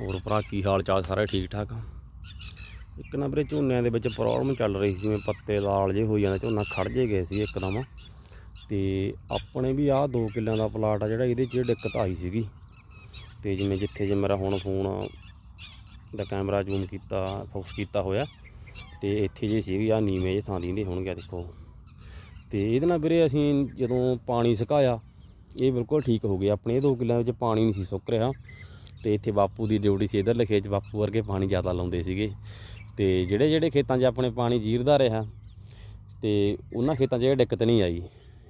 ਹੋਰ ਭਰਾ, ਕੀ ਹਾਲ ਚਾਲ ਸਾਰੇ ਠੀਕ ਠਾਕ ਇੱਕ ਨਾ ਵੀਰੇ ਝੋਨਿਆਂ ਦੇ ਵਿੱਚ ਪ੍ਰੋਬਲਮ ਚੱਲ ਰਹੀ ਸੀ, ਜਿਵੇਂ ਪੱਤੇ ਲਾਲ ਜੇ ਹੋਈ ਜਾਂਦੇ, ਝੋਨਾ ਖੜ ਜੇ ਗਏ ਸੀ ਇੱਕਦਮ। ਤੇ ਆਪਣੇ ਵੀ ਆਹ 2 ਕਿੱਲਿਆਂ ਦਾ ਪਲਾਟ ਆ ਜਿਹੜਾ, ਇਹਦੇ 'ਚ ਦਿੱਕਤ ਆਈ ਸੀਗੀ। ਤੇ ਜਿਵੇਂ ਜਿੱਥੇ ਜੇ ਮੇਰਾ ਹੁਣ ਫੋਨ ਦਾ ਕੈਮਰਾ ਜ਼ੂਮ ਕੀਤਾ ਫੋਕਸ ਕੀਤਾ ਹੋਇਆ, ਤੇ ਇੱਥੇ ਜੇ ਸੀਗੀ ਆ ਨੀਵੇਂ ਜੇ ਥਾਂ ਦੀਂਦੇ ਹੋਣਗੇ ਦੇਖੋ। ਤੇ ਇਹਦੇ ਨਾਲ ਵੀਰੇ ਅਸੀਂ ਜਦੋਂ ਪਾਣੀ ਸੁਕਾਇਆ, ਇਹ ਬਿਲਕੁਲ ਠੀਕ ਹੋ ਗਿਆ। ਆਪਣੇ ਇਹ 2 ਕਿੱਲਿਆਂ ਵਿੱਚ ਪਾਣੀ ਨਹੀਂ ਸੀ ਸੁੱਕ ਰਿਹਾ। ਤੇ ਇੱਥੇ ਬਾਪੂ ਦੀ ਡਿਊਟੀ ਸੀ ਇਧਰਲੇ ਖੇਤ 'ਚ, ਬਾਪੂ ਵਰਗੇ ਪਾਣੀ ਜ਼ਿਆਦਾ ਲਾਉਂਦੇ ਸੀਗੇ। ਤੇ ਜਿਹੜੇ ਜਿਹੜੇ ਖੇਤਾਂ 'ਚ ਆਪਣੇ ਪਾਣੀ ਜੀਰਦਾ ਰਿਹਾ, ਤੇ ਉਹਨਾਂ ਖੇਤਾਂ 'ਚ ਇਹ ਦਿੱਕਤ ਨਹੀਂ ਆਈ।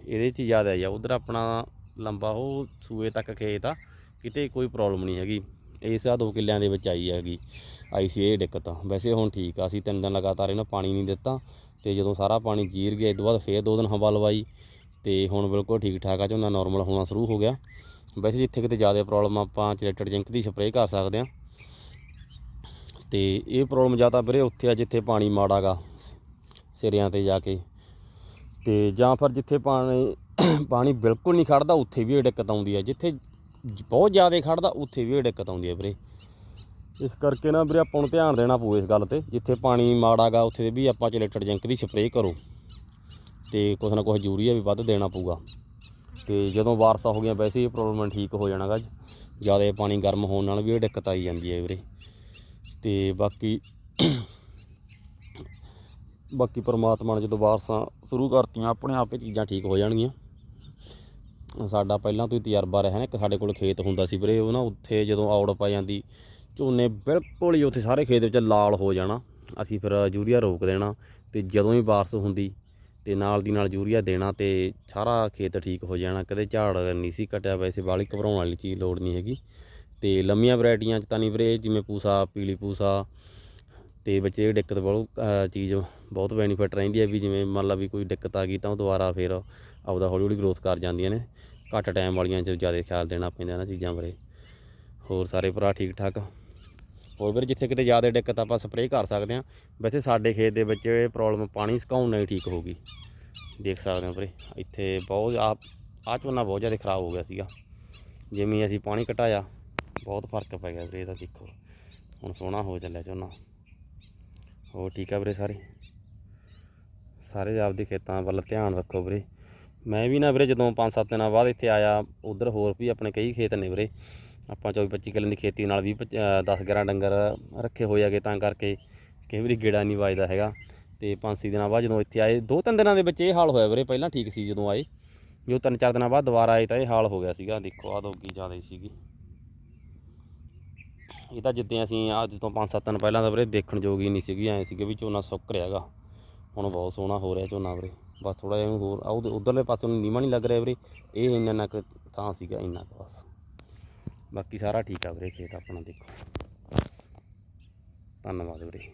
ਇਹਦੇ 'ਚ ਜ਼ਿਆਦਾ ਆਈ ਆ। ਉਧਰ ਆਪਣਾ ਲੰਬਾ ਉਹ ਸੂਏ ਤੱਕ ਖੇਤ ਆ, ਕਿਤੇ ਕੋਈ ਪ੍ਰੋਬਲਮ ਨਹੀਂ ਹੈਗੀ। ਇਸ ਆ 2 ਕਿੱਲਿਆਂ ਦੇ ਵਿੱਚ ਆਈ ਹੈਗੀ। ਆਈ ਸੀ ਇਹ ਦਿੱਕਤ ਆ। ਵੈਸੇ ਹੁਣ ਠੀਕ ਆ। ਅਸੀਂ ਤਿੰਨ ਦਿਨ ਲਗਾਤਾਰ ਇਹਨਾਂ ਪਾਣੀ ਨਹੀਂ ਦਿੱਤਾ। ਤੇ ਜਦੋਂ ਸਾਰਾ ਪਾਣੀ ਜੀਰ ਗਿਆ, ਇਸ ਤੋਂ ਬਾਅਦ ਫੇਰ ਦੋ ਦਿਨ ਹਵਾ ਲਵਾਈ। ਤੇ ਹੁਣ ਬਿਲਕੁਲ ਠੀਕ ਠਾਕ ਆ। ਝੋਨਾ ਨਾਰਮਲ ਹੋਣਾ ਸ਼ੁਰੂ ਹੋ ਗਿਆ। ਵੈਸੇ ਜਿੱਥੇ ਕਿਤੇ ਜ਼ਿਆਦਾ ਪ੍ਰੋਬਲਮ ਆਪਾਂ ਚਿਲੇਟਡ ਜਿੰਕ ਦੀ ਸਪਰੇਅ ਕਰ ਸਕਦੇ ਆ ਤੇ ਇਹ ਪ੍ਰੋਬਲਮ ਜ਼ਿਆਦਾ ਵੀਰੇ ਉੱਥੇ ਆ ਜਿੱਥੇ ਪਾਣੀ ਮਾੜਾਗਾ ਸਿਰਿਆਂ ਤੇ ਜਾ ਕੇ। ਤੇ ਜਾਂ ਫਿਰ ਜਿੱਥੇ ਪਾਣੀ ਪਾਣੀ ਬਿਲਕੁਲ ਨਹੀਂ ਖੜਦਾ, ਉੱਥੇ ਵੀ ਇਹ ਦਿੱਕਤ ਆਉਂਦੀ ਹੈ ਜਿੱਥੇ ਬਹੁਤ ਜ਼ਿਆਦਾ ਖੜਦਾ, ਉੱਥੇ ਵੀ ਇਹ ਦਿੱਕਤ ਆਉਂਦੀ ਹੈ ਵੀਰੇ। ਇਸ ਕਰਕੇ ਨਾ ਵੀਰੇ ਆਪਾਂ ਨੂੰ ਧਿਆਨ ਦੇਣਾ ਪਊ ਇਸ ਗੱਲ ਤੇ। ਜਿੱਥੇ ਪਾਣੀ ਮਾੜਾਗਾ ਉੱਥੇ ਵੀ ਆਪਾਂ ਚਿਲੇਟਡ ਜਿੰਕ ਦੀ ਸਪਰੇਅ ਕਰੋ। ਤੇ ਕੁਛ ਨਾ ਕੁਛ ਯੂਰੀਆ ਵੀ ਵੱਧ ਦੇਣਾ ਪਊਗਾ। ਤੇ ਜਦੋਂ ਬਾਰਸਾਂ ਹੋ ਗਈਆਂ ਵੈਸੇ ਇਹ ਪ੍ਰੋਬਲਮ ਠੀਕ ਹੋ ਜਾਣਾਗਾ ਜ਼ਿਆਦਾ ਪਾਣੀ ਗਰਮ ਹੋਣ ਨਾਲ ਵੀ ਇਹ ਦਿੱਕਤ ਆਈ ਜਾਂਦੀ ਹੈ ਵੀਰੇ। ਤੇ ਬਾਕੀ ਬਾਕੀ ਪਰਮਾਤਮਾ ਨੇ ਜਦੋਂ ਵਾਰਸ਼ਾਂ ਸ਼ੁਰੂ ਕਰਤੀਆਂ, ਆਪਣੇ ਆਪੇ ਚੀਜ਼ਾਂ ਠੀਕ ਹੋ ਜਾਣਗੀਆਂ। ਸਾਡਾ ਪਹਿਲਾਂ ਤੋਂ ਹੀ ਤਜਰਬਾ ਰਿਹਾ ਨਾ, ਇੱਕ ਸਾਡੇ ਕੋਲ ਖੇਤ ਹੁੰਦਾ ਸੀ ਵੀਰੇ, ਉਹ ਨਾ ਉੱਥੇ ਜਦੋਂ ਔੜ ਪਾ ਜਾਂਦੀ, ਝੋਨੇ ਬਿਲਕੁਲ ਹੀ ਉੱਥੇ ਸਾਰੇ ਖੇਤ ਵਿੱਚ ਲਾਲ ਹੋ ਜਾਣਾ। ਅਸੀਂ ਫਿਰ ਯੂਰੀਆ ਰੋਕ ਦੇਣਾ ਤੇ ਜਦੋਂ ਹੀ ਬਾਰਸ ਹੁੰਦੀ ਤੇ ਨਾਲ ਦੀ ਨਾਲ ਯੂਰੀਆ ਦੇਣਾ ਤੇ ਸਾਰਾ ਖੇਤ ਠੀਕ ਹੋ ਜਾਣਾ, ਕਦੇ ਝਾੜ ਨਹੀਂ ਸੀ ਕਟਿਆ, ਵੈਸੇ ਵਾਲੀ ਘਬਰਾਉਣ ਵਾਲੀ ਚੀਜ਼ ਲੋੜ ਨਹੀਂ ਹੈਗੀ। ਤੇ ਲੰਮੀਆਂ ਵੈਰਾਈਟੀਆਂ ਚ ਤਾਂ ਨਹੀਂ ਵੀਰੇ, ਜਿਵੇਂ ਪੂਸਾ, ਪੀਲੀ ਪੂਸਾ ਤੇ ਬੱਚੇ ਇਹ ਦਿੱਕਤ ਬਹੁਤ ਚੀਜ਼ ਬਹੁਤ ਬੈਨੀਫਿਟ ਰਹਿੰਦੀ ਹੈ ਵੀ ਜਿਵੇਂ ਮੰਨ ਲਾ ਵੀ ਕੋਈ ਦਿੱਕਤ ਆ ਗਈ ਤਾਂ ਉਹ ਦੁਬਾਰਾ ਫਿਰ ਆਪਦਾ ਹੌਲੀ ਹੌਲੀ ਗਰੋਥ ਕਰ ਜਾਂਦੀਆਂ ਨੇ। ਘੱਟ ਟਾਈਮ ਵਾਲੀਆਂ 'ਚ ਜ਼ਿਆਦਾ ਖਿਆਲ ਦੇਣਾ ਪੈਂਦਾ ਇਹਨਾਂ ਚੀਜ਼ਾਂ ਬਾਰੇ। ਹੋਰ ਸਾਰੇ ਭਰਾ ਠੀਕ ਠਾਕ ਹੋਰ ਵੀਰੇ, ਜਿੱਥੇ ਕਿਤੇ ਜ਼ਿਆਦਾ ਦਿੱਕਤ ਆਪਾਂ ਸਪਰੇਅ ਕਰ ਸਕਦੇ ਹਾਂ। ਵੈਸੇ ਸਾਡੇ ਖੇਤ ਦੇ ਵਿੱਚ ਇਹ ਪ੍ਰੋਬਲਮ ਪਾਣੀ ਸੁਕਾਉਣ ਨਾਲ ਹੀ ਠੀਕ ਹੋ ਗਈ। ਦੇਖ ਸਕਦੇ ਹੋ ਵੀਰੇ, ਇੱਥੇ ਬਹੁਤ ਆ ਆ ਝੋਨਾ ਬਹੁਤ ਜ਼ਿਆਦਾ ਖਰਾਬ ਹੋ ਗਿਆ ਸੀਗਾ। ਜਿਵੇਂ ਅਸੀਂ ਪਾਣੀ ਘਟਾਇਆ, ਬਹੁਤ ਫ਼ਰਕ ਪੈ ਗਿਆ ਵੀਰੇ ਇਹਦਾ ਦੇਖੋ। ਹੁਣ ਸੋਹਣਾ ਹੋ ਚੱਲਿਆ ਝੋਨਾ। ਹੋਰ ਠੀਕ ਆ ਵੀਰੇ ਸਾਰੇ? ਸਾਰੇ ਆਪਦੇ ਖੇਤਾਂ ਵੱਲ ਧਿਆਨ ਰੱਖੋ ਵੀਰੇ। ਮੈਂ ਵੀ ਨਾ ਵੀਰੇ, ਜਦੋਂ 5-7 ਦਿਨਾਂ ਬਾਅਦ ਇੱਥੇ ਆਇਆ, ਉਧਰ ਹੋਰ ਵੀ ਆਪਣੇ ਕਈ ਖੇਤ ਨੇ ਵੀਰੇ। ਆਪਾਂ 24-25 ਕਿੱਲੇ ਦੀ ਖੇਤੀ ਨਾਲ ਵੀ 10-11 ਡੰਗਰ ਰੱਖੇ ਹੋਏ ਹੈਗੇ, ਤਾਂ ਕਰਕੇ ਕਈ ਵਾਰੀ ਗੇੜਾ ਨਹੀਂ ਵੱਜਦਾ ਹੈਗਾ। ਤੇ 5-6 ਦਿਨਾਂ ਬਾਅਦ ਜਦੋਂ ਇੱਥੇ ਆਏ, ਦੋ ਤਿੰਨ ਦਿਨਾਂ ਦੇ ਵਿੱਚ ਇਹ ਹਾਲ ਹੋਇਆ ਵੀਰੇ, ਪਹਿਲਾਂ ਠੀਕ ਸੀ ਜਦੋਂ ਆਏ। ਜੋ ਤਿੰਨ ਚਾਰ ਦਿਨਾਂ ਬਾਅਦ ਦੁਬਾਰਾ ਆਏ ਤਾਂ ਇਹ ਹਾਲ ਹੋ ਗਿਆ ਸੀਗਾ। ਦੇਖੋ ਆ ਦੋਗੀ ਜ਼ਿਆਦਾ ਹੀ ਸੀਗੀ। ਇਹ ਤਾਂ ਜਿੱਦਾਂ ਅਸੀਂ ਅੱਜ ਤੋਂ 5-7 ਦਿਨ ਪਹਿਲਾਂ ਤਾਂ ਵੀਰੇ ਦੇਖਣ ਯੋਗ ਹੀ ਨਹੀਂ ਸੀਗੀ। ਐ ਸੀਗੇ ਵੀ ਝੋਨਾ ਸੁੱਕ ਰਿਹਾਗਾ ਹੁਣ ਬਹੁਤ ਸੋਹਣਾ ਹੋ ਰਿਹਾ ਝੋਨਾ ਵੀਰੇ। ਬਸ ਥੋੜਾ ਜਿਹਾ ਇਹਨੂੰ ਹੋਰ ਉਹਦੇ ਉਧਰਲੇ ਪਾਸੇ ਨੂੰ ਨੀਵਾਂ ਨਹੀਂ ਲੱਗ ਰਿਹਾ ਵੀਰੇ। ਇਹ ਇੰਨਾ ਨਾ ਕੁ ਤਾਂ ਸੀਗਾ, ਇੰਨਾ ਕੁ ਬਸ। ਬਾਕੀ ਸਾਰਾ ਠੀਕ ਆ ਵੀਰੇ ਖੇਤ ਆਪਣਾ ਦੇਖੋ। ਧੰਨਵਾਦ ਵੀਰੇ।